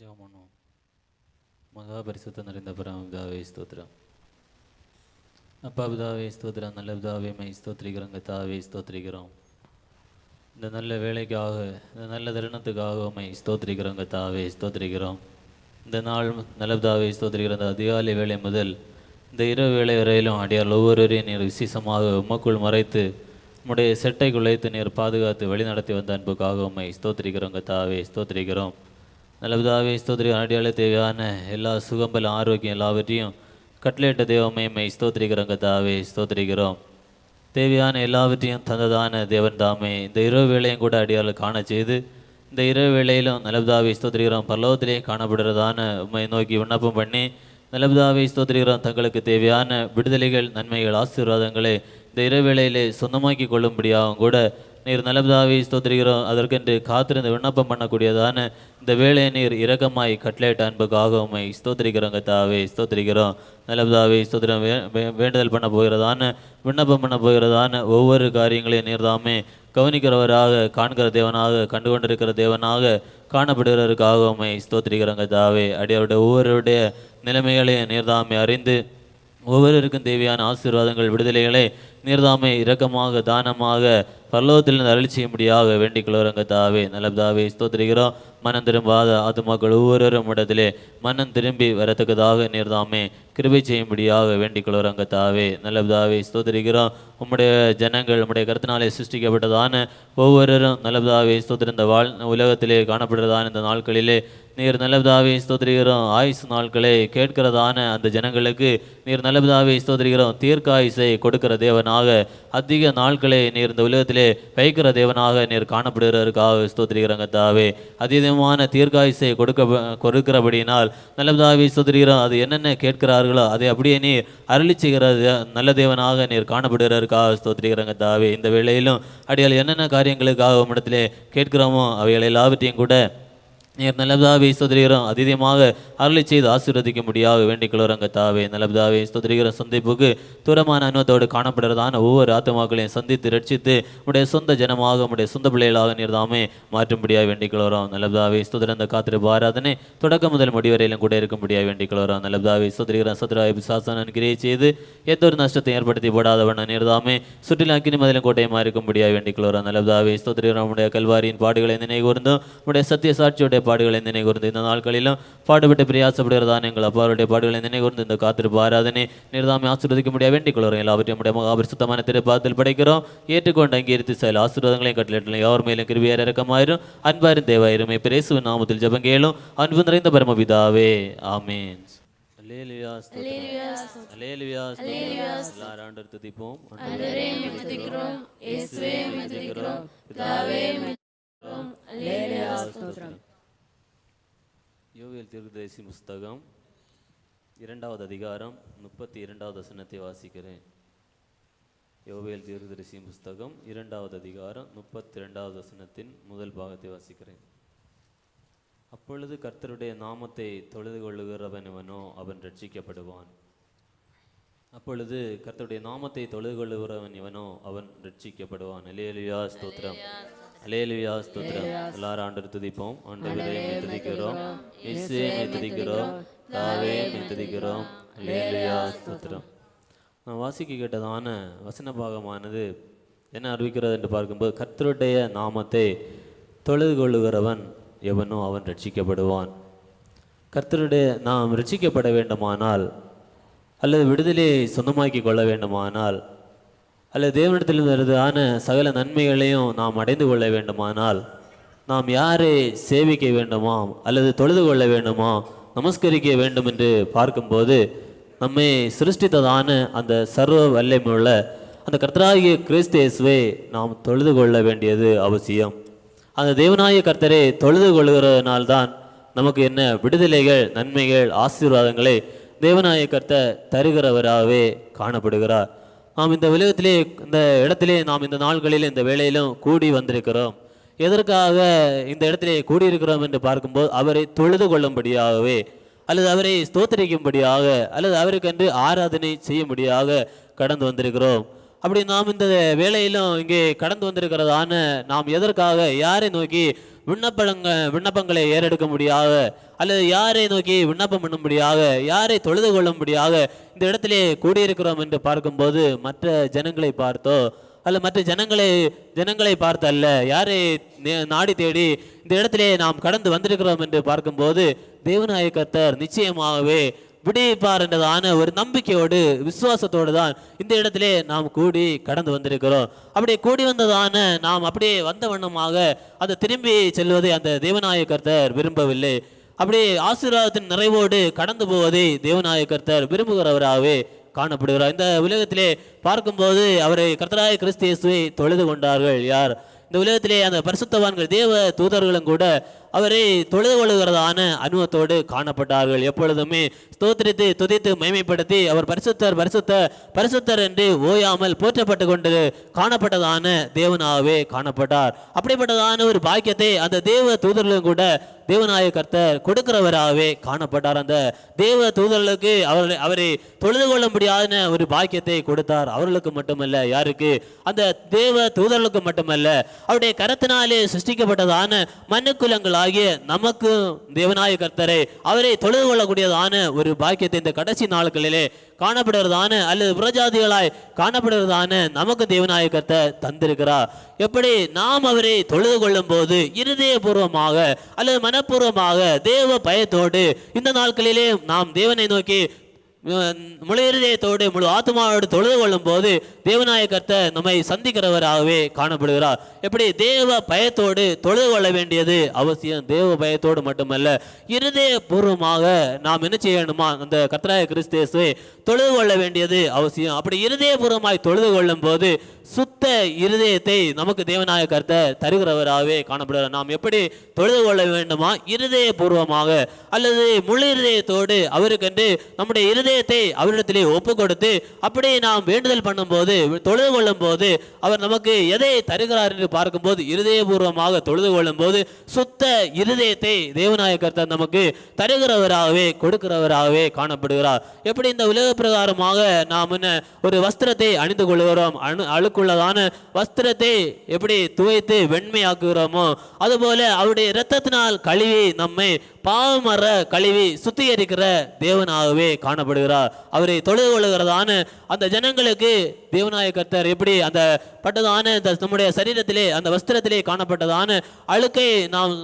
ஜெபம் பண்ணுவோம். மகா பரிசுத்த நிறைந்த பரமபிதாவே ஸ்தோத்ரம் அப்பா பிதாவே ஸ்தோத்ரம் நல்ல பிதாவே மை ஸ்தோத்திரிக்கிறோம் கத்தாவே ஸ்தோத்திரிக்கிறோம். இந்த நல்ல வேலைக்காக இந்த நல்ல தருணத்துக்காக உம்மை ஸ்தோத்திரிக்கிறோம் கத்தாவே ஸ்தோத்திரிக்கிறோம். இந்த நாள் நல்ல பிதாவே ஸ்தோத்திரிக்கிறோம் இந்த அதிகாலை வேலை முதல் இந்த இரவு வேலை வரையிலும் அடியார் ஒவ்வொருவரையும் நீர் விசேஷமாக உமக்குள் மறைத்து உம்முடைய செட்டை குலைத்து நீர் பாதுகாத்து வழிநடத்தி வந்த அன்புக்காக உம்மை ஸ்தோத்திரிக்கிறோம் கத்தாவே ஸ்தோத்திரிக்கிறோம். நல்லதாவே ஸ்தோத்திரி. அடியாள தேவையான எல்லா சுகம்பல ஆரோக்கியம் எல்லாவற்றையும் கட்லேட்ட தேவமையை ஸ்தோத்திரிக்கிறோம் கதாவே ஸ்தோத்திரிக்கிறோம். தேவையான எல்லாவற்றையும் தந்ததான தேவன் தாமே. இந்த இரவு வேளையும் கூட அடியாள காண செய்து இந்த இரவு வேளையிலும் நலபுதாவை ஸ்தோத்திரிக்கிறோம். பல்லவத்திலே காணப்படுறதான உண்மை நோக்கி விண்ணப்பம் பண்ணி நலபதாவை ஸ்தோத்திரிக்கிறோம். தங்களுக்கு தேவையான விடுதலைகள் நன்மைகள் ஆசீர்வாதங்களை இந்த இரவு வேளையிலே சொந்தமாக்கி கொள்ளும்படியாகவும் கூட நீர் நலபதாவை ஸ்தோத்திரிகிறோம் அதற்கென்று காத்திருந்து விண்ணப்பம் பண்ணக்கூடியதான இந்த வேலையை நீர் இரக்கமாய் கட்லேட் அன்புக்காக உம்மை ஸ்தோத்திரிக்கிறோம் கத்தாவே ஸ்தோத்திரிக்கிறோம். நலபதாவை ஸ்தோத்திரம். வேண்டுதல் பண்ண போகிறதான விண்ணப்பம் பண்ண போகிறதான ஒவ்வொரு காரியங்களையும் நீர் தாமே கவனிக்கிறவராக காண்கிற தேவனாக கண்டுகொண்டிருக்கிற தேவனாக காணப்படுகிறவருக்காக உம்மை ஸ்தோத்திரிக்கிறோம் கத்தாவே. அடியாருடைய ஒவ்வொருடைய நிலைமைகளையும் நீர்தாமே அறிந்து ஒவ்வொருவருக்கும் தேவையான ஆசீர்வாதங்கள் விடுதலைகளை நீர்தாமை இரக்கமாக தானமாக பரலோகத்திலிருந்து அருளி செய்யும்படியாக வேண்டிக் கொள்வரங்க தாவே நல்லதாவே ஸ்தோத்திரிக்கிறோம். மனம் திரும்பாத ஆத்துமாக்கள் ஒவ்வொருவரும் இடத்திலே மனம் திரும்பி வரத்தக்கதாக நீர்தாமே கிருபை செய்யும்படியாக வேண்டிக் கொள்வரங்க தாவே நல்லதாவே ஸ்தோத்திரிக்கிறோம். உம்முடைய ஜனங்கள் உம்முடைய கருத்தினாலே சிருஷ்டிக்கப்பட்டதான ஒவ்வொருவரும் நல்லதாவே ஸ்தோத்திரிந்த வாழ் உலகத்திலே காணப்படுறதான இந்த நாட்களிலே நீர் நல்லதாவே ஸ்தோத்திரிக்கிறோம். ஆயுசு நாட்களை கேட்கிறதான அந்த ஜனங்களுக்கு நீர் நல்லதாவே தீர்க்க ஆயுசை கொடுக்கிற தேவனாக அதிக நாட்களை நீர் இந்த உலகத்திலே வைக்கிற தேவனாக நீர் காணப்படுகிறதற்காக ஸ்தோத்திரிக்கிறோங்க தாவே அதீதமான தீர்க்காயுசை கொடுக்க கொடுக்கிறபடியினால் நல்லதாவே ஸ்தோத்திரிக்கிறோம். அது என்னென்ன கேட்கிறார்களோ அதை அப்படியே நீர் அருளி செய்கிற நல்ல தேவனாக நீர் காணப்படுகிறதற்காக ஸ்தோத்திரிக்கிறோங்க தாவே இந்த வேளையிலும் அடியால் என்னென்ன காரியங்களுக்காக உம்மிடத்திலே கேட்கிறோமோ அவைகள் எல்லாவற்றையும் கூட நீர் நல்லதாவே ஸ்தோத்திரிகிறோம் அதிதமாக அருளை செய்து ஆசீர்வதிக்க முடியாது வேண்டிக் கொள்வரங்க தாவே நல்லதாவே ஸ்தோத்திரிகிற சந்திப்புக்கு தூரமான அனுபவத்தோடு காணப்படுறதான ஒவ்வொரு ஆத்மாக்களையும் சந்தித்து ரட்சித்து உடைய சொந்த ஜனமாக உடைய சொந்த பிள்ளைகளாக நீர் தாமே மாற்றும்படியாக வேண்டிக் கொள்கிறோம் நல்லதாவே ஸ்தோத்திரந்த காத்திருப்பு ஆராதனை தொடக்கம் முதல் முடிவரையிலும் கூட இருக்கும்படியாக வேண்டிக் கொள்கிறோம் நல்லதாவே ஸ்தோத்திரிகிற சத்ராய் பிசாசனன் கிரியை செய்து எந்த ஒரு நஷ்டத்தை ஏற்படுத்தி போடாதவன நீர் தாமே. சுற்றிலா அக்கினி மதிலும் கோட்டையமாக இருக்கும்படியாக வேண்டிக் கொள்கிறோம் நல்லதாவே ஸ்தோத்திரிகிற உடைய கல்வாரியின் பாடுகளை நினைவு கூர்ந்தும் உடைய சத்திய சாட்சியுடைய பாடுகளை நினைவு கூர்ந்து இந்த நாட்களிலும் பாடுபட்டு பிரயாசப்படுகிறதான எங்கள் அப்பாருடைய பாடுகளை நினைவு கூர்ந்து இந்த காத்திருப்பு ஆராதனை நிர்தாமை ஆசீர்வதிக்க முடியாது. வேண்டிக் கொள்கிறோம் எல்லாவற்றையும் உடைய மகாபரிசுத்தமான திருப்பாத்தில் படைக்கிறோம். ஏற்றுக்கொண்டு அங்கீகரித்து சில ஆசீர்வாதங்களையும் கட்டளையிடலாம் யார் மேலும் கிருபியார் இறக்கமாயிரும். அன்பாரும் தேவாயிரும் பிரேசுவின் நாமத்தில் ஜெபம் கேளும். அன்பு நிறைந்த பரமபிதாவே. ஆமீன். ஆண்டவர் துதிப்போம். துதிக்கிறோம் யோவியல் யோவேல் தீர்க்கதரிசி புஸ்தகம் இரண்டாவது அதிகாரம் முப்பத்தி இரண்டாவது வசனத்தை வாசிக்கிறேன். யோவேல் தீர்க்கதரிசி புஸ்தகம் இரண்டாவது அதிகாரம் முப்பத்தி இரண்டாவது வசனத்தின் முதல் பாகத்தை வாசிக்கிறேன். அப்பொழுது கர்த்தருடைய நாமத்தை தொழுது கொள்ளுகிறவன் இவனோ அவன் ரட்சிக்கப்படுவான் அப்பொழுது கர்த்தருடைய நாமத்தை தொழுது கொள்ளுகிறவன் இவனோ அவன் ரட்சிக்கப்படுவான் அலேலுயா ஸ்தோத்திரம். அலேலுயா ஸ்தோத்திரம். எல்லாரும் ஆண்டவர் துதிப்போம். ஆண்டவரே துதிக்கிறோம். மே துதிக்கிறோம். தாவே துதிக்கிறோம். அலேலுயா ஸ்தோத்திரம். நான் வாசிக்க கேட்டதான வசன பாகமானது என்ன அறிவிக்கிறது என்று பார்க்கும்போது கர்த்தருடைய நாமத்தை தொழுது கொள்ளுகிறவன் எவனோ அவன் ரட்சிக்கப்படுவான். கர்த்தருடைய நாம் ரட்சிக்கப்பட வேண்டுமானால் அல்லது விடுதலையை சொந்தமாக்கி கொள்ள வேண்டுமானால் அல்லது தேவனிடத்தில் வருதான சகல நன்மைகளையும் நாம் அடைந்து கொள்ள வேண்டுமானால் நாம் யாரை சேவிக்க வேண்டுமா அல்லது தொழுது கொள்ள வேண்டுமா நமஸ்கரிக்க வேண்டும் என்று பார்க்கும்போது நம்மை சிருஷ்டித்ததான அந்த சர்வ வல்லமையுள்ள அந்த கர்த்தராகிய கிறிஸ்தேசுவை நாம் தொழுது கொள்ள வேண்டியது அவசியம். அந்த தேவனாய கர்த்தரை தொழுது கொள்கிறதுனால்தான் நமக்கு என்ன விடுதலைகள் நன்மைகள் ஆசீர்வாதங்களை தேவனாய கர்த்தர் தருகிறவராகவே காணப்படுகிறார். நாம் இந்த உலகத்திலே இந்த இடத்திலே நாம் இந்த நாள்களில் இந்த வேலையிலும் கூடி வந்திருக்கிறோம். எதற்காக இந்த இடத்திலே கூடியிருக்கிறோம் என்று பார்க்கும்போது அவரை தொழுது கொள்ளும்படியாகவே அல்லது அவரை ஸ்தோத்தரிக்கும்படியாக அல்லது அவருக்கென்று ஆராதனை செய்யும்படியாக கடந்து வந்திருக்கிறோம். அப்படி நாம் இந்த வேலையிலும் இங்கே கடந்து வந்திருக்கிறதான நாம் எதற்காக யாரை நோக்கி விண்ணப்பங்க விண்ணப்பங்களை ஏறெடுக்க முடியாத அல்லது யாரை நோக்கி விண்ணப்பம் பண்ணும்படியாக யாரை தொழுது கொள்ளும்படியாக இந்த இடத்திலே கூடியிருக்கிறோம் என்று பார்க்கும்போது மற்ற ஜனங்களை பார்த்தோ அல்ல மற்ற ஜனங்களை ஜனங்களை பார்த்து அல்ல யாரை நாடி தேடி இந்த இடத்திலே நாம் கடந்து வந்திருக்கிறோம் என்று பார்க்கும்போது தேவநாயகத்தர் நிச்சயமாகவே விடுவிப்பார் என்றதான ஒரு நம்பிக்கையோடு விசுவாசத்தோடு தான் இந்த இடத்திலே நாம் கூடி கடந்து வந்திருக்கிறோம். அப்படியே கூடி வந்ததான நாம் அப்படியே வந்த வண்ணமாக அதை திரும்பி செல்வதை அந்த தேவநாய கர்த்தர் விரும்பவில்லை. அப்படியே ஆசீர்வாதத்தின் நிறைவோடு கடந்து போவதை தேவநாய கர்த்தர் விரும்புகிறவராகவே காணப்படுகிறார். இந்த உலகத்திலே பார்க்கும்போது அவரை கர்த்தராய கிறிஸ்து இயேசுவை தொழுது கொண்டார்கள் யார்? இந்த உலகத்திலே அந்த பரிசுத்தவான்கள் தேவ தூதர்களும் கூட அவரை தொழுது கொள்கிறதான அனுபவத்தோடு காணப்பட்டார்கள். எப்பொழுதுமே ஸ்தோத்திரித்து துதித்து மைமைப்படுத்தி அவர் பரிசுத்தர் பரிசுத்த பரிசுத்தர் என்று ஓயாமல் போற்றப்பட்டு கொண்டு காணப்பட்டதான தேவனாகவே காணப்பட்டார். அப்படிப்பட்டதான ஒரு பாக்கியத்தை அந்த தேவ தூதர்களும் கூட தேவநாய கர்த்தர் கொடுக்கிறவராகவே காணப்பட்டார். அந்த தேவ தூதர்களுக்கு அவர்களை அவரை தொழுது கொள்ள முடியாத ஒரு பாக்கியத்தை கொடுத்தார். அவர்களுக்கு மட்டுமல்ல யாருக்கு? அந்த தேவ தூதர்களுக்கு மட்டுமல்ல. அவருடைய கரத்தினாலே சிருஷ்டிக்கப்பட்டதான ஆகிய நமக்கு தேவநாய கர்த்தரை அவரை தொழுது கொள்ளக்கூடியதான ஒரு பாக்கியத்தை இந்த கடைசி நாட்களிலே காணப்படுகிறதான அல்லது புறஜாதிகளாய் காணப்படுகிறதான நமக்கு தேவநாய கர்த்தர் தந்திருக்கிறார். எப்படி நாம் அவரை தொழுது கொள்ளும் போது இருதயபூர்வமாக அல்லது மனப்பூர்வமாக தேவ பயத்தோடு இந்த நாட்களிலே நாம் தேவனை நோக்கி முழு இருதயத்தோடு முழு ஆத்மாவோடு தொழுது கொள்ளும் போது தேவநாய கர்த்தர் நம்மை சந்திக்கிறவராகவே காணப்படுகிறார். எப்படி? தேவ பயத்தோடு தொழுது கொள்ள வேண்டியது அவசியம். தேவ பயத்தோடு மட்டுமல்ல இருதயபூர்வமாக நாம் என்ன செய்யணுமா அந்த கர்த்தராய கிறிஸ்தேசுவை தொழுது கொள்ள வேண்டியது அவசியம். அப்படி இருதயபூர்வமாய் தொழுது கொள்ளும் போது சுத்த இருதயத்தை நமக்கு தேவநாய கருத்தை தருகிறவராகவே காணப்படுகிறார் நாம் எப்படி தொழுது கொள்ள வேண்டுமா? இருதயபூர்வமாக அல்லது முழு இருதயத்தோடு அவருக்கென்று நம்முடைய இருதயத்தை அவரிடத்திலே ஒப்பு கொடுத்து அப்படியே நாம் வேண்டுதல் பண்ணும்போது தொழுது கொள்ளும் போது அவர் நமக்கு எதை தருகிறார் என்று பார்க்கும்போது இருதயபூர்வமாக தொழுது கொள்ளும் போது சுத்த இருதயத்தை தேவநாய கருத்தை நமக்கு தருகிறவராகவே கொடுக்கிறவராகவே காணப்படுகிறார். எப்படி இந்த உலக பிரகாரமாக நாம் என்ன ஒரு வஸ்திரத்தை அணிந்து கொள்கிறோம்? அணு அழுக்குள்ளதான வஸ்திரத்தை எப்படி துவைத்து வெண்மையாக்குகிறோமோ அதுபோல அவருடைய இரத்தத்தினால் கழுவி நம்மை பாவமர கழுவி சுத்திகரிக்கிற தேவனாகவே காணப்படுகிறார். அவரை தொழுது கொள்கிறதான அந்த ஜனங்களுக்கு தேவநாய கர்த்தர் எப்படி அந்த பட்டதான இந்த நம்முடைய சரீரத்திலே அந்த வஸ்திரத்திலே காணப்பட்டதான அழுக்கை நாம்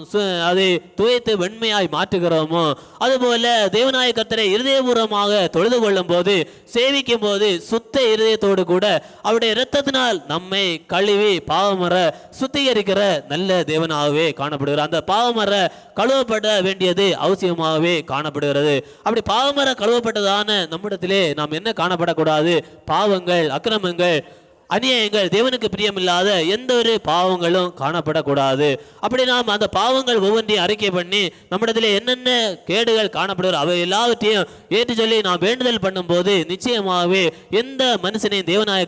அதை துவைத்து வெண்மையாய் மாற்றுகிறோமோ அதுபோல தேவநாய கர்த்தரை இருதயபூர்வமாக தொழுது கொள்ளும் போது சேவிக்கும் போது சுத்த இருதயத்தோடு கூட அவருடைய இரத்தத்தினால் நம்மை கழுவி பாவமர சுத்திகரிக்கிற நல்ல தேவனாகவே காணப்படுகிறார். அந்த பாவமர கழுவப்பட வேண்டியது அவசியமாகவே காணப்படுகிறது. அப்படி பாவமர கழுவப்பட்டதான நம்மிடத்திலே நாம் என்ன காணப்படக்கூடாது? பாவங்கள் அக்கிரமங்கள் அநியாயங்கள் தேவனுக்கு பிரியமில்லாத எந்த ஒரு பாவங்களும் காணப்படக்கூடாது. அப்படி நாம் அந்த பாவங்கள் ஒவ்வொன்றையும் அறிக்கை பண்ணி நம்மிடத்தில் என்னென்ன கேடுகள் காணப்படுகிற அவை எல்லாவற்றையும் ஏற்று சொல்லி நாம் வேண்டுதல் பண்ணும்போது நிச்சயமாகவே எந்த மனுஷனையும் தேவநாய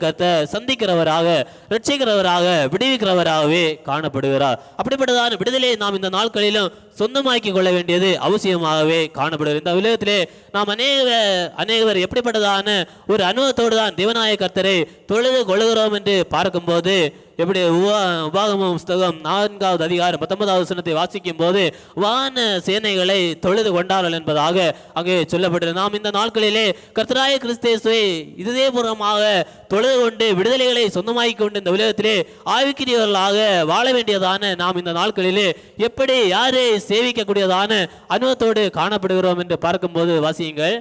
சந்திக்கிறவராக ரட்சிக்கிறவராக விடுவிக்கிறவராகவே காணப்படுகிறார். அப்படிப்பட்டதான விடுதலையை நாம் இந்த நாட்களிலும் சொந்தமாக்கி கொள்ள வேண்டியது அவசியமாகவே காணப்படுகிறது. இந்த உலகத்திலே நாம் அநேக அநேகர் எப்படிப்பட்டதான ஒரு அனுபவத்தோடு தான் தேவநாய கர்த்தரை தொழுது கொள்கிறோம் என்று பார்க்கும்போது எப்படி உவா உபாகம புஸ்தகம் நான்காவது அதிகாரம் பத்தொன்பதாவது வசனத்தை வாசிக்கும் போது வான சேனைகளை தொழுது கொண்டார்கள் என்பதாக அங்கே சொல்லப்பட்டது நாம் இந்த நாட்களிலே கர்த்தராய கிறிஸ்தேசுவை இதயபூர்வமாக தொழுது கொண்டு விடுதலைகளை சொந்தமாக்கி கொண்டு இந்த உலகத்திலே ஆவிக்கிரியவர்களாக வாழ வேண்டியதான நாம் இந்த நாட்களிலே எப்படி யாரை சேவிக்கக்கூடியதான அனுபவத்தோடு காணப்படுகிறோம் என்று பார்க்கும்போது வாசியுங்கள்.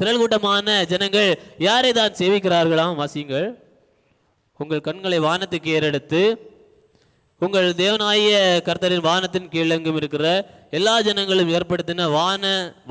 திரள் கூட்டமான ஜனங்கள் யாரை தான் சேவிக்கிறார்களாம்? வாசியுங்கள். உங்கள் கண்களை வானத்துக்கு ஏறெடுத்து உங்கள் தேவனாய கர்த்தரின் வானத்தின் கீழெங்கும் இருக்கிற எல்லா ஜனங்களும் ஏற்படுத்தின வான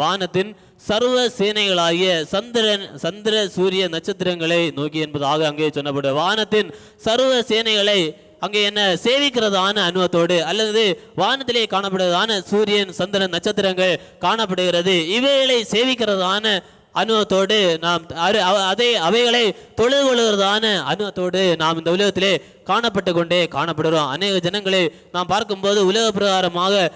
வானத்தின் சர்வ சேனைகளாகிய சந்திரன் சந்திர சூரிய நட்சத்திரங்களை நோக்கி என்பதாக அங்கே சொன்னப்படும் வானத்தின் சர்வ சேனைகளை அங்கே என்ன சேவிக்கிறதான அனுபவத்தோடு அல்லது வானத்திலே காணப்படுவதான சூரியன் சந்திரன் நட்சத்திரங்கள் காணப்படுகிறது. இவைகளை சேவிக்கிறதான அனுபவத்தோடு நாம் அரு- அவ- அதை அவைகளை தொழுது கொள்கிறதான அனுபவத்தோடு நாம் இந்த உலகத்திலே காணப்பட்டு கொண்டே காணப்படுகிறோம். அநேக ஜனங்களை நாம் பார்க்கும்போது உலக பிரகாரமாக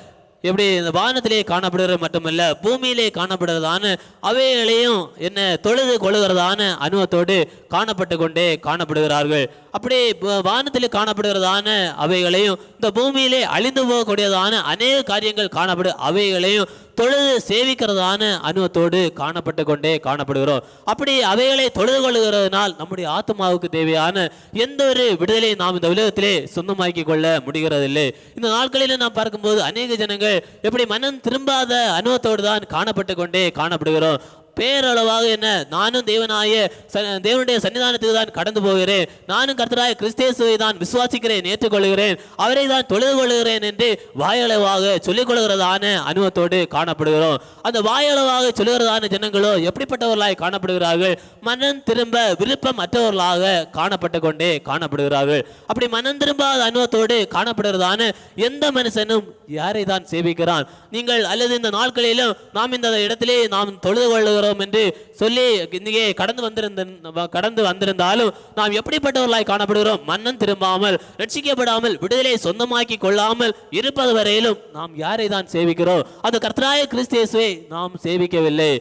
எப்படி இந்த வானத்திலே காணப்படுகிறது மட்டுமல்ல பூமியிலே காணப்படுறதான அவைகளையும் என்ன தொழுது கொள்கிறதான அனுபவத்தோடு காணப்பட்டு கொண்டே காணப்படுகிறார்கள். அப்படி வானத்தில் காணப்படுகிறதான அவைகளையும் இந்த பூமியிலே அழிந்து போகக்கூடியதான அநேக காரியங்கள் காணப்படு அவைகளையும் தொழுது சேவிக்கிறதான அனுபவத்தோடு காணப்பட்டு கொண்டே காணப்படுகிறோம். அப்படி அவைகளை தொழுது கொள்ளுகிறதுனால் நம்முடைய ஆத்மாவுக்கு தேவையான எந்த ஒரு விடுதலையை நாம் இந்த உலகத்திலே சொந்தமாக்கி கொள்ள முடிகிறதில்லை. இந்த நாட்களில் நாம் பார்க்கும்போது அநேக ஜனங்கள் எப்படி மனம் திரும்பாத அனுபவத்தோடு தான் காணப்பட்டு கொண்டே காணப்படுகிறோம். பேரளவாக என்ன? நானும் தேவனாய ச- தேவனுடைய சன்னிதானத்துக்கு தான் கடந்து போகிறேன். நானும் கர்த்தராய கிறிஸ்தேசுவை தான் விசுவாசிக்கிறேன் ஏற்றுக்கொள்கிறேன். அவரை தான் தொழுது கொள்கிறேன் என்று வாயளவாக சொல்லிக் கொள்கிறதான அனுபவத்தோடு காணப்படுகிறோம். அந்த வாயளவாக சொல்லுகிறதான ஜனங்களோ எப்படிப்பட்டவர்களாய் காணப்படுகிறார்கள்? மனம் திரும்ப விருப்பம் அற்றவர்களாக காணப்பட்டு கொண்டே காணப்படுகிறார்கள். அப்படி மனம் திரும்பாத அனுபவத்தோடு காணப்படுகிறதான எந்த மனுஷனும் யாரை தான் சேவிக்கிறான்? நீங்கள் அல்லது இந்த நாட்களிலும் நாம் இந்த இடத்திலே நாம் தொழுது கொள்ளுகிறோம் என்று சொல்லி இங்கே கடந்து வந்திருந்த கடந்து வந்திருந்தாலும் நாம் எப்படிப்பட்டவர்களாய் காணப்படுகிறோம்? மன்னன் திரும்பாமல் ரட்சிக்கப்படாமல் விடுதலை சொந்தமாக்கி கொள்ளாமல் இருப்பது வரையிலும் நாம் யாரை தான் சேவிக்கிறோம்? அது கர்த்தராய கிறிஸ்தியேசுவை நாம் சேவிக்கவில்லை.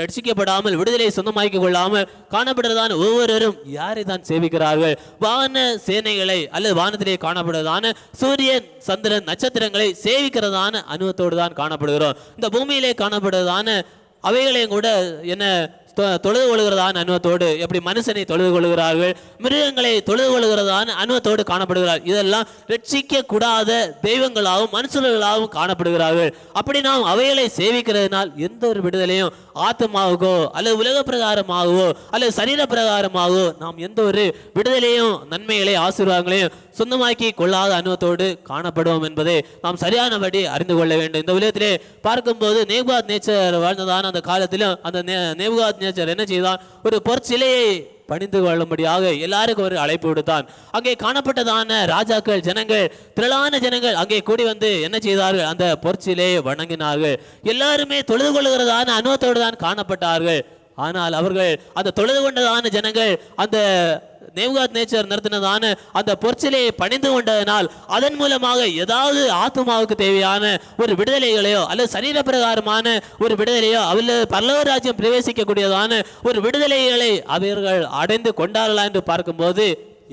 ரட்சிக்கப்படாமல் விடுதலை சொந்தமாக்கி கொள்ளாமல் காணப்படுறதான ஒவ்வொருவரும் யாரை தான் சேவிக்கிறார்கள்? வான சேனைகளை அல்லது வானத்திலே காணப்படுவதான சூரியன் சந்திரன் நட்சத்திரங்களை சேவிக்கிறதான அனுபவத்தோடு தான் காணப்படுகிறோம். இந்த பூமியிலே காணப்படுவதான அவைகளையும் கூட என்ன தொழுது கொள்கிறதான அனுபவத்தோடு எப்படி மனுஷனை தொழுது கொள்கிறார்கள் மிருகங்களை தொழுது கொள்கிறதான அனுபவத்தோடு காணப்படுகிறார். இதெல்லாம் ரட்சிக்க கூடாத தெய்வங்களாகவும் மனுஷர்களாகவும் காணப்படுகிறார்கள். அப்படி நாம் அவைகளை சேவிக்கிறதுனால் எந்த ஒரு விடுதலையும் ஆத்மாவுக்கோ அல்லது உலக பிரகாரமாகவோ அல்லது சரீர பிரகாரமாகவோ நாம் எந்த ஒரு விடுதலையும் நன்மைகளை ஆசீர்வாதங்களையும் சொந்தமாக்கி கொள்ளாத அனுபவத்தோடு காணப்படுவோம் என்பதை நாம் சரியானபடி அறிந்து கொள்ள வேண்டும். இந்த உலகத்திலே பார்க்கும்போது நேபாத் நேச்சர் வாழ்ந்ததான அந்த காலத்திலும் அந்த நே- நேச்சர் என்ன செய்தான்? ஒரு பொற்சிலையை பணிந்து கொள்ளும்படியாக எல்லாருக்கும் ஒரு அழைப்பு விடுத்தான். அங்கே காணப்பட்டதான ராஜாக்கள் ஜனங்கள் திரளான ஜனங்கள் அங்கே கூடி வந்து என்ன செய்தார்கள்? அந்த பொற்சிலையை வணங்கினார்கள். எல்லாருமே தொழுது கொள்கிறதான அனுபவத்தோடு தான் காணப்பட்டார்கள். ஆனால் அவர்கள் அந்த தொழுது கொண்டதான ஜனங்கள் அந்த நேவுகாத் நேச்சர் நடத்தினதான அந்த பொற்சிலையை பணிந்து கொண்டதனால் அதன் மூலமாக ஏதாவது ஆத்மாவுக்கு தேவையான ஒரு விடுதலைகளையோ அல்லது சரீர பிரகாரமான ஒரு விடுதலையோ அல்லது பல்லவ ராஜ்யம் பிரவேசிக்கக்கூடியதான ஒரு விடுதலைகளை அவர்கள் அடைந்து கொண்டார்களா என்று பார்க்கும்போது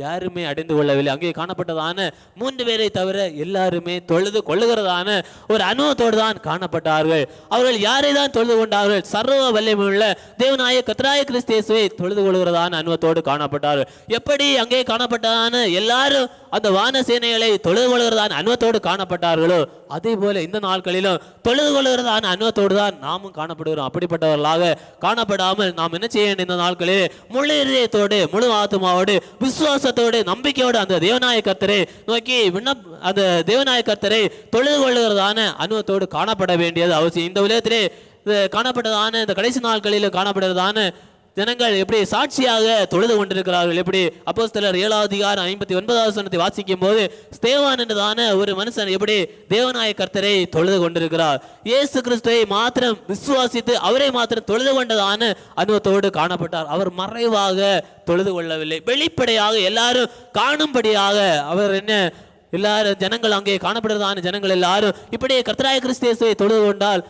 யாருமே அடைந்து கொள்ளவில்லை. அங்கே காணப்பட்டதான மூன்று பேரை தவிர எல்லாருமே தொழுது கொள்ளுகிறதான ஒரு அனுபவத்தோடு தான் காணப்பட்டார்கள். அவர்கள் யாரை தான் தொழுது கொண்டார்கள்? சர்வ வல்லமையுள்ள தேவநாய கத்ராய கிறிஸ்தேசுவை தொழுது கொள்கிறதான அனுபவத்தோடு காணப்பட்டார்கள். எப்படி அங்கே காணப்பட்டதான எல்லாரும் அந்த வான சேனைகளை தொழுது கொள்கிறதான அனுபவத்தோடு காணப்பட்டார்களோ அதே போல இந்த நாட்களிலும் தொழுது கொள்கிறதான அனுபவத்தோடு தான் நாமும் காணப்படுகிறோம். அப்படிப்பட்டவர்களாக காணப்படாமல் நாம் என்ன செய்ய வேண்டும்? இந்த நாட்களில் முழு இதயத்தோடு முழு ஆத்மாவோடு விசுவாசத்தோடு நம்பிக்கையோடு அந்த தேவநாய கர்த்தரை நோக்கி விண்ணப் அந்த தேவநாய கர்த்தரை தொழுது கொள்ளுகிறதான அனுபவத்தோடு காணப்பட வேண்டியது அவசியம். இந்த உலகத்திலே காணப்பட்டதான இந்த கடைசி நாட்களில் காணப்படுறதான ஜனங்கள் எப்படி சாட்சியாக தொழுது கொண்டிருக்கிறார்கள் எப்படி அப்போ ஏழாவது அதிகாரம் ஐம்பத்தி ஒன்பதாவது சனத்தை வாசிக்கும் போது ஸ்தேவான் என்றதான ஒரு மனுஷன் எப்படி தேவநாய கர்த்தரை தொழுது கொண்டிருக்கிறார். இயேசு கிறிஸ்துவை மாத்திரம் விசுவாசித்து அவரை மாத்திரம் தொழுது கொண்டதான அனுபவத்தோடு காணப்பட்டார். அவர் மறைவாக தொழுது கொள்ளவில்லை. வெளிப்படையாக எல்லாரும் காணும்படியாக அவர் என்ன எல்லாரும் ஜனங்கள் அங்கே காணப்படுறதான ஜனங்கள் எல்லாரும் இப்படியே கர்த்தராய கிறிஸ்தேசுவை தொழுது கொண்டால்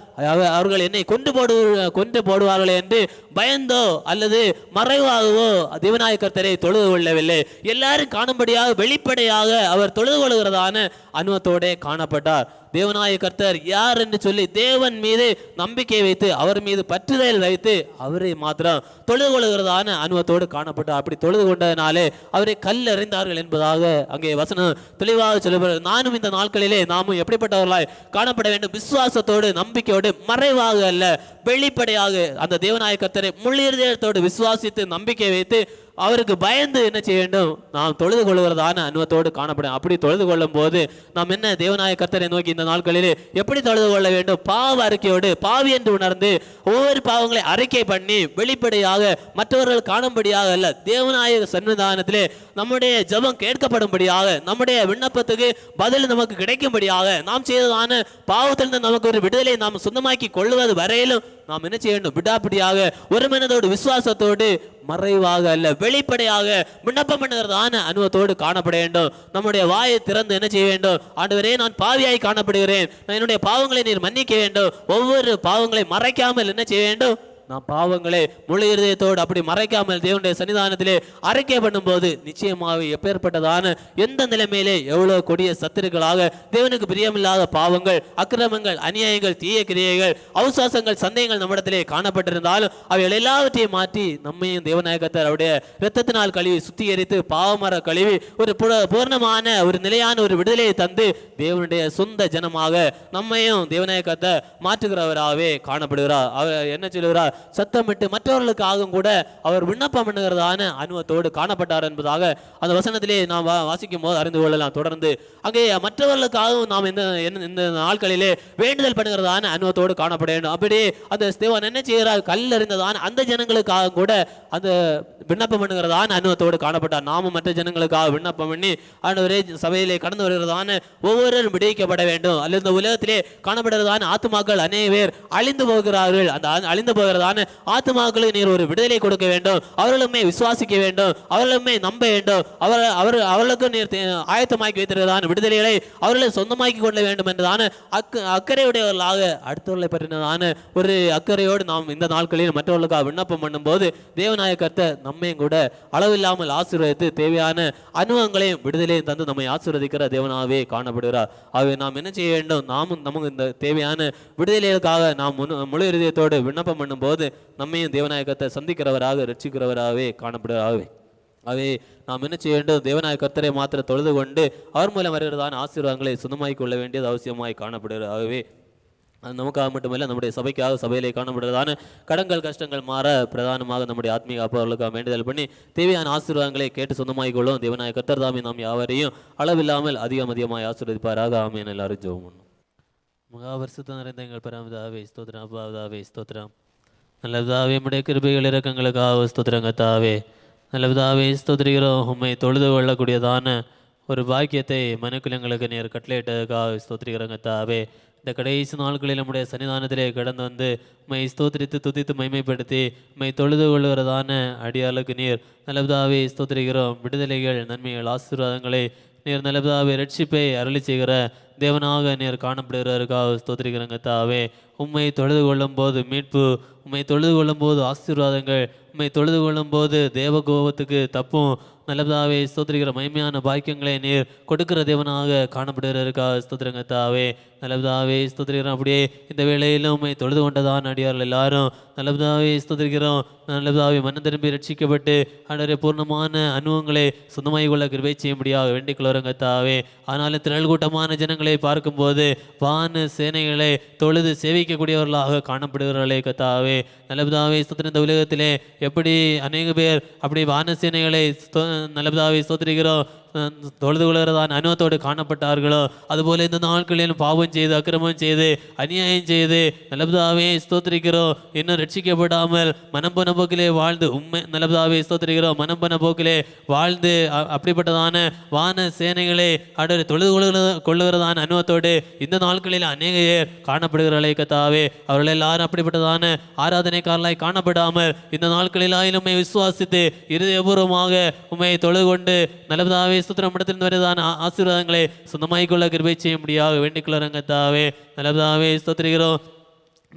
அவர்கள் என்னை கொண்டு போடு கொண்டு போடுவார்கள் என்று பயந்தோ அல்லது மறைவாகவோ தேவநாய கர்த்தரை தொழுது கொள்ளவில்லை. எல்லாரும் காணும்படியாக வெளிப்படையாக அவர் தொழுது கொள்கிறதான அனுபவத்தோடே காணப்பட்டார். தேவநாய கர்த்தர் யார் என்று சொல்லி தேவன் மீது நம்பிக்கை வைத்து அவர் மீது பற்றுதல் வைத்து அவரை மாத்திரம் தொழுது கொள்கிறதான அனுபவத்தோடு காணப்பட்டார். அப்படி தொழுது கொண்டதினாலே அவரை கல் அறிந்தார்கள் என்பதாக அங்கே வசனம் தெளிவாக சொல்லப்படுகிறது நானும் இந்த நாட்களிலே நாமும் எப்படிப்பட்டவர்களாய் காணப்பட வேண்டும். விசுவாசத்தோடு நம்பிக்கையோடு மறைவாக அல்ல வெளிப்படையாக அந்த தேவநாய கர்த்தரை இருதயத்தோடு விசுவாசித்து நம்பிக்கை வைத்து அவருக்கு பயந்து என்ன செய்ய வேண்டும்? நாம் தொழுது கொள்கிறதான அனுபவத்தோடு காணப்படும். அப்படி தொழுது கொள்ளும் போது நாம் என்ன தேவநாய கர்த்தரை நோக்கி இந்த நாட்களிலே எப்படி தொழுது கொள்ள வேண்டும்? பாவ அறிக்கையோடு பாவி என்று உணர்ந்து ஒவ்வொரு பாவங்களை அறிக்கை பண்ணி வெளிப்படையாக மற்றவர்கள் காணும்படியாக அல்ல தேவநாயக சன்னிதானத்திலே நம்முடைய ஜெபம் கேட்கப்படும்படியாக நம்முடைய விண்ணப்பத்துக்கு பதில் நமக்கு கிடைக்கும்படியாக நாம் செய்ததான பாவத்திலிருந்து நமக்கு ஒரு விடுதலை நாம் சொந்தமாக்கி கொள்வது வரையிலும் நாம் என்ன செய்ய வேண்டும்? விடாப்பிடியாக ஒரு மனதோடு விசுவாசத்தோடு மறைவாக அல்ல வெளிப்படையாக விண்ணப்பம் பண்ணுகிறதான அனுபவத்தோடு காணப்பட வேண்டும். நம்முடைய வாயை திறந்து என்ன செய்ய வேண்டும்? ஆண்டவரே நான் பாவியாய் காணப்படுகிறேன். நான் என்னுடைய பாவங்களை நீர் மன்னிக்க வேண்டும். ஒவ்வொரு பாவங்களை மறைக்காமல் என்ன செய்ய வேண்டும்? நான் பாவங்களை முழு இருதயத்தோடு அப்படி மறைக்காமல் தேவனுடைய சன்னிதானத்திலே அறிக்கை பண்ணும்போது நிச்சயமாக எப்பேற்பட்டதான எந்த நிலைமையிலே எவ்வளோ கொடிய சத்துருக்களாக தேவனுக்கு பிரியமில்லாத பாவங்கள் அக்கிரமங்கள் அநியாயங்கள் தீய கிரியைகள் அவசாசங்கள் சந்தேகங்கள் நம்மிடத்திலே காணப்பட்டிருந்தாலும் அவைகள் எல்லாவற்றையும் மாற்றி நம்மையும் தேவநாயகத்தர் அவருடைய இரத்தத்தினால் கழுவி சுத்திகரித்து பாவமர கழுவி ஒரு பூர்ணமான ஒரு நிலையான ஒரு விடுதலையை தந்து தேவனுடைய சொந்த ஜனமாக நம்மையும் தேவநாயகத்தை மாற்றுகிறவராகவே காணப்படுகிறார். அவர் என்ன சொல்லுகிறார்? சத்தமிட்டு மற்றவர்களுக்காகவும் கூட அவர் விண்ணப்பம் பண்ணுகிறதான அனுபவத்தோடு காணப்பட்டார் என்பதாக அந்த வசனத்திலே நாம் வாசிக்கும் போது அறிந்து கொள்ளலாம். தொடர்ந்து அங்கே மற்றவர்களுக்காகவும் நாம் இந்த இந்த- நாட்களிலே வேண்டுதல் பண்ணுகிறதான அனுபவத்தோடு காணப்பட வேண்டும். அப்படியே அந்த தேவன் என்ன செய்கிறார்? கல் அறிந்ததான அந்த ஜனங்களுக்காக கூட அந்த விண்ணப்பம் பண்ணுகிறதான அனுபவத்தோடு காணப்பட்டார். நாமும் மற்ற ஜனங்களுக்காக விண்ணப்பம் பண்ணி ஆண்டவரே சபையிலே கடந்து வருகிறதான ஒவ்வொருவரும் விடுவிக்கப்பட வேண்டும். அல்லது இந்த உலகத்திலே காணப்படுகிறதான ஆத்துமாக்கள் அநேக பேர் அழிந்து போகிறார்கள். அந்த அழிந்து போகிறதான ஆத்துமாக்களுக்கு நீர் ஒரு விடுதலை கொடுக்க வேண்டும். அவர்களுமே விசுவாசிக்க வேண்டும். அவர்களுமே நம்ப வேண்டும். அவர் அவர் அவர்களுக்கும் நீர் தே- ஆயத்தமாக்கி வைத்திருக்கிறதான விடுதலைகளை அவர்களை சொந்தமாக்கி கொள்ள வேண்டும் என்றதான அக்கு அக்கறையுடையவர்களாக அடுத்தவர்களை பற்றினதான ஒரு அக்கறையோடு நாம் இந்த நாட்களில் மற்றவர்களுக்காக விண்ணப்பம் பண்ணும்போது தேவநாய கர்த்தர் நம்மையும் கூட அளவில்லாமல் ஆசீர்வதித்து தேவையான அனுபவங்களையும் விடுதலையும் தந்து நம்மை ஆசீர்வதிக்கிற தேவனாகவே காணப்படுகிறார். ஆகவே நாம் என்ன செய்ய வேண்டும்? நாமும் நமக்கு இந்த தேவையான விடுதலைகளுக்காக நாம் முழு முழு இருதயத்தோடு விண்ணப்பம் பண்ணும்போது நம்மையும் தேவநாயகத்தை சந்திக்கிறவராக ரட்சிக்கிறவராகவே காணப்படுகிறாகவே அவை நாம் என்ன செய்ய வேண்டும்? தேவநாய கர்த்தரை மாத்திர தொழுது கொண்டு அவர் மூலம் வருகிறதான ஆசீர்வாதங்களை சொந்தமாக்கிக் கொள்ள வேண்டியது அவசியமாய் காணப்படுகிறதாகவே அது நமக்காக மட்டுமல்ல நம்முடைய சபைக்காக சபையிலே காணப்படுறதான கடன்கள் கஷ்டங்கள் மாற பிரதானமாக நம்முடைய ஆத்மீக அப்பவர்களுக்காக வேண்டுதல் பண்ணி தேவையான ஆசீர்வாதங்களை கேட்டு சொந்தமாக்கிக் கொள்ளும் தேவநாய கர்த்தர் தாமே நாம் யாவரையும் அளவில்லாமல் அதிகம் அதிகமாக ஆசீர்வதிப்பாராக. ஆமையன் எல்லாரும் ஜெபம் பண்ணும் மகாபரிசுத்த நிறைந்த எங்கள் பராமதாவே ஸ்தோத்ரம் அப்பாவதாவே ஸ்தோத்ரம் நல்லதாவே நம்முடைய கிருபைகள் இறக்கங்களுக்காக ஸ்தோத்திரங்கத்தாவே நல்லதாவே ஸ்தோத்திரிகிறோம் உண்மை தொழுது கொள்ளக்கூடியதான ஒரு பாக்கியத்தை மனுக்குலங்களுக்கு நீர் கட்டளையிட்டதுக்காக ஸ்தோத்திரிக்கிறங்க தாவே இந்த கடைசி நாட்களில் நம்முடைய சன்னிதானத்திலே கடந்து வந்து மை ஸ்தோத்திரித்து துதித்து மைமைப்படுத்தி மை தொழுது கொள்கிறதான அடியாளுக்கு நீர். நல்லதாவே ஸ்தோத்திரிக்கிறோம். விடுதலைகள் நன்மைகள் ஆசீர்வாதங்களை நீர் நல்லதாவே ரட்சிப்பை அருளி செய்கிற தேவனாக நீர் காணப்படுகிறவருக்காக ஸ்தோத்திரிக்கிறங்க தாவே. உம்மை தொழுது கொள்ளும் போது மீட்பு உம்மை தொழுது கொள்ளும் போது ஆசீர்வாதங்கள் உண்மை தொழுது கொள்ளும் போது தேவ கோபத்துக்கு தப்பும் நல்லதாவே ஸ்தோத்திரிக்கிற மகிமையான பாக்கியங்களை நீர் கொடுக்கிற தேவனாக காணப்படுகிறவருக்காக ஸ்தோத்திரங்க தாவே. நல்லதாவே ஸ்தோத்திரிக்கிறோம். அப்படியே இந்த வேளையிலும் உண்மை தொழுது கொண்டதான் அடியார்கள் எல்லாரும் நல்லதாவே ஸ்தோத்திரிக்கிறோம். நல்லதாவே மனம் திரும்பி ரட்சிக்கப்பட்டு அன்றரை பூர்ணமான அனுபவங்களை சொந்தமாய் கொள்ள கிருபை செய்யும்படியாக வேண்டிக் கொள்ளுறங்க தாவே. ஆனாலும் திரள் கூட்டமான ஜனங்களை பார்க்கும்போது வான சேனைகளை தொழுது சேவிக்கக்கூடியவர்களாக காணப்படுகிறார்களே கத்தாவே நல்லதாவே ஸ்தோத்திரம். இந்த உலகத்திலே எப்படி அநேக பேர் அப்படி வான சேனைகளை ஸ்தோ- நல்லதாவே ஸ்தோத்திரிக்கிறோம் தொழுது கொள்கிறதான் அனுபவத்தோடு காணப்பட்டார்களோ? அதுபோல இந்த நாட்களில் பாவம் செய்து அக்கிரமம் செய்து அநியாயம் செய்து நலபுதாவே ஸ்தோத்திரிக்கிறோம். இன்னும் ரட்சிக்கப்படாமல் மனம் போன போக்கிலே வாழ்ந்து உண்மை நல்லதாவே ஸ்தோத்திரிக்கிறோம். மனம் போன போக்கிலே வாழ்ந்து அ- அப்படிப்பட்டதான வான சேனைகளை அடர் தொழுது கொள்கிற கொள்ளுகிறதான அனுபவத்தோடு இந்த நாட்களில் அநேக காணப்படுகிறார்களே கத்தாவே. அவர்கள் எல்லாரும் அப்படிப்பட்டதான ஆராதனைக்காரர்களாய் காணப்படாமல் இந்த நாட்களில் ஆயிலுமே விசுவாசித்து இருதயபூர்வமாக உண்மையை தொழுது கொண்டு சுத்திரம் இடத்தில் வருதான ஆ- ஆசீர்வாதங்களை சொந்தமாய் கொள்ள கிருபை செய்ய முடியாக வேண்டிக் கொள்ளுறங்கத்தாவே நல்லதாவே ஸ்தோத்திரிக்கிறோம்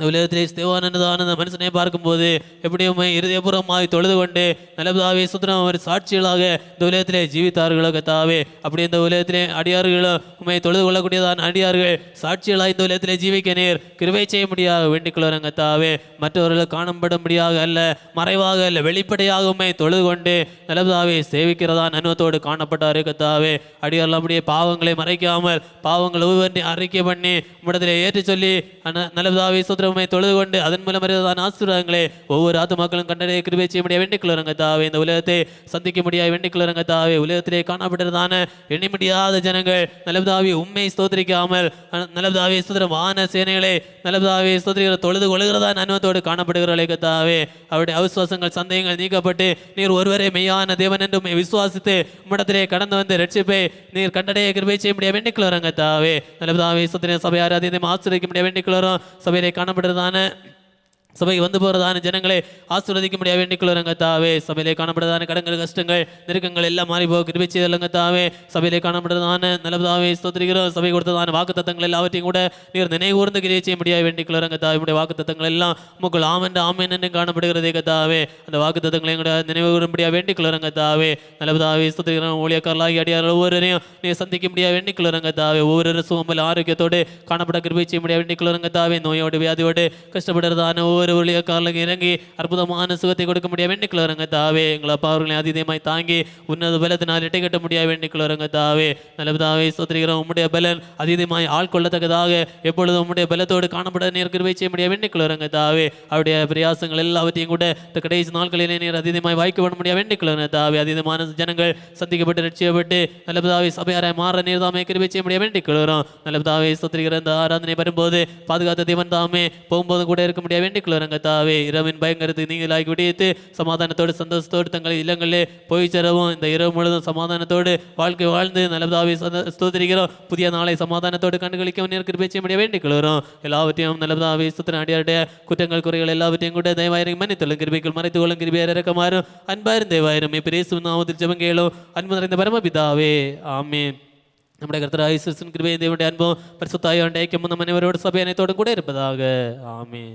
இந்த உலகத்திலே ஸ்தேவானந்ததான அந்த மனுஷனை பார்க்கும்போது எப்படியும் இருதயபூர்வமாய் தொழுது கொண்டு நல்லதாவே சுத்திரம் அவர் சாட்சிகளாக இந்த உலகத்திலே ஜீவித்தார்களோ கத்தாவே அப்படி இந்த உலகத்திலே அடியார்களோ உண்மை தொழுது கொள்ளக்கூடியதான அடியார்கள் சாட்சிகளாக இந்த உலகத்திலே ஜீவிக்க நேர் கிருவை செய்ய முடியாத வேண்டிக்கொள்ளுவாங்க கத்தாவே மற்றவர்கள் காணப்படும்படியாக அல்ல மறைவாக அல்ல வெளிப்படையாக உண்மை தொழுது கொண்டு நல்லதாவே சேவிக்கிறதான் அனுபவத்தோடு காணப்பட்டார் கத்தாவே அடியார்கள் அப்படியே பாவங்களை மறைக்காமல் பாவங்கள் ஒவ்வொன்றை அறிக்கை பண்ணி உம்மிடத்திலே ஏற்றி சொல்லி நல்லதாவே சுத்திரம் தொழுது கொண்டு அதன் மூலம் வருவதான ஆசீர்வாதங்களே ஒவ்வொரு ஆத்மாக்களும் கண்டடைய கிருபை செய்ய முடிய வேண்டிக் தாவே. இந்த உலகத்தை சந்திக்க முடியாது வேண்டிக் தாவே. உலகத்திலே காணப்பட்டதான எண்ணி முடியாத ஜனங்கள் நல்லதாவே உண்மை ஸ்தோத்திரிக்காமல் அ- நல்லதாவே ஸ்தோத்திரம் வான சேனைகளை நல்லதாவே ஸ்தோத்திரிக்கிற தொழுது கொள்கிறதான அனுபவத்தோடு காணப்படுகிறார்களே கத்தாவே அவருடைய அவிசுவாசங்கள் சந்தேகங்கள் நீக்கப்பட்டு நீர் ஒருவரே மெய்யான தேவன் என்று உம்மை விசுவாசித்து உம்மிடத்திலே கடந்து வந்து ரட்சிப்பை நீர் கண்டடைய கிருபை செய்ய முடிய வேண்டிக் தாவே. நல்லதாவே ஸ்தோத்திரம் சபை ஆராதியம் ஆசிரியக்க முடிய வேண்டிக் கொள்ளுறோம். காண காணப்படுறதான சபைக்கு வந்து போகிறதான ஜனங்களை ஆசீர்வதிக்க முடியாது வேண்டிக் கொள்ளுறங்க கத்தாவே சபையிலே காணப்படுறதான கடன்கள் கஷ்டங்கள் நெருக்கங்கள் எல்லாம் மாறி போக கிருபை செய்தல்லங்க தாவே சபையிலே காணப்படுறதான நல்லதாவே ஸ்தோத்திரிக்கிறோம் சபை கொடுத்ததான வாக்கு தத்தங்கள் எல்லாவற்றையும் கூட நீர் நினைவுகூர்ந்து கிரியை செய்ய முடியாது வேண்டிக் கொள்ளுறங்க தாவே உடைய வாக்கு தத்தங்கள் எல்லாம் உங்கள் ஆமென் ஆமென் என்று காணப்படுகிறதே கத்தாவே அந்த வாக்கு தத்தங்களை கூட நினைவு கூறும்படியாக வேண்டிக் கொள்ளுறங்க தாவே நல்லதாவே ஸ்தோத்திரிக்கிறோம் ஊழியக்காரலாகி அடியார் ஒவ்வொருவரையும் நீ சந்திக்க ஒவ்வொரு இறங்கி அற்புதமான சுகத்தை கொடுக்க முடிய? வேண்டிக்கொள்ள வரங்க தாவே. எங்களை அப்பா அவர்களை அதிதயமாய் தாங்கி உன்னத பலத்தினால் இட்டை கட்ட முடிய? வேண்டிக்கொள்ள வரங்க தாவே. நல்லதாவே ஸ்தோத்திரிக்கிறோம். உம்முடைய பலன் அதிதயமாய் ஆள் கொள்ளத்தக்கதாக எப்பொழுதும் உம்முடைய பலத்தோடு காணப்பட நீர் கிருவை செய்ய முடிய? வேண்டிக்கொள்ள வரங்க தாவே. அவருடைய பிரயாசங்கள் எல்லாவற்றையும் கூட இந்த கடைசி நாட்களிலே நீர் அதீதமாய் வாய்க்க பண்ண முடிய? வேண்டிக்கொள்ள தாவே. அதிதமான ஜனங்கள் சந்திக்கப்பட்டு ரட்சியப்பட்டு நல்லபதாவை சபையாராய் மாற நீர் தாமே கிருவை செய்ய முடிய? வேண்டிக் கொள்கிறோம் நல்லதாவே ஸ்தோத்திரிக்கிற இந்த ஆராதனை வரும்போது பாதுகாத்த தேவன் தாமே. போகும்போது கூட இருக்க முடிய? வேண்டிக்கொள்ள கொள்ளுறங்க தாவே இரவின் பயங்கரத்துக்கு நீங்களாகி விடியத்து சமாதானத்தோடு சந்தோஷத்தோடு தங்கள் இல்லங்களிலே போய் சேரவும் இந்த இரவு முழுதும் சமாதானத்தோடு வாழ்க்கை வாழ்ந்து நல்லதாவே சந்த- ஸ்தோத்திரிக்கிறோம் புதிய நாளை சமாதானத்தோடு கண்டுகளிக்கவும் நீர் கிருபை செய்ய முடியாது வேண்டிக் கொள்கிறோம் எல்லாவற்றையும் நல்லதாவே சுத்தின அடியாருடைய குற்றங்கள் குறைகள் எல்லாவற்றையும் கூட தயவாயிரம் மன்னித்துள்ளும் கிருபைக்குள் மறைத்து கொள்ளும் கிருபியார் இறக்கமாறும் அன்பாயிரும் தேவாயிரம் இப்ப நாமத்தில் ஜெபங்கேளும் அன்பு நிறைந்த பரமபிதாவே ஆமென் നമ്മുടെ കർത്തരായ ക്രിസ്തുവിൻ കൃപയും ദൈവന്റെ അൻപവും പരിശുദ്ധായ ഐക്യം നമ്മുടെ മനവരോട് സഭ അനത്തോടും കൂടെ ഇരുപ്പതാക ആമേ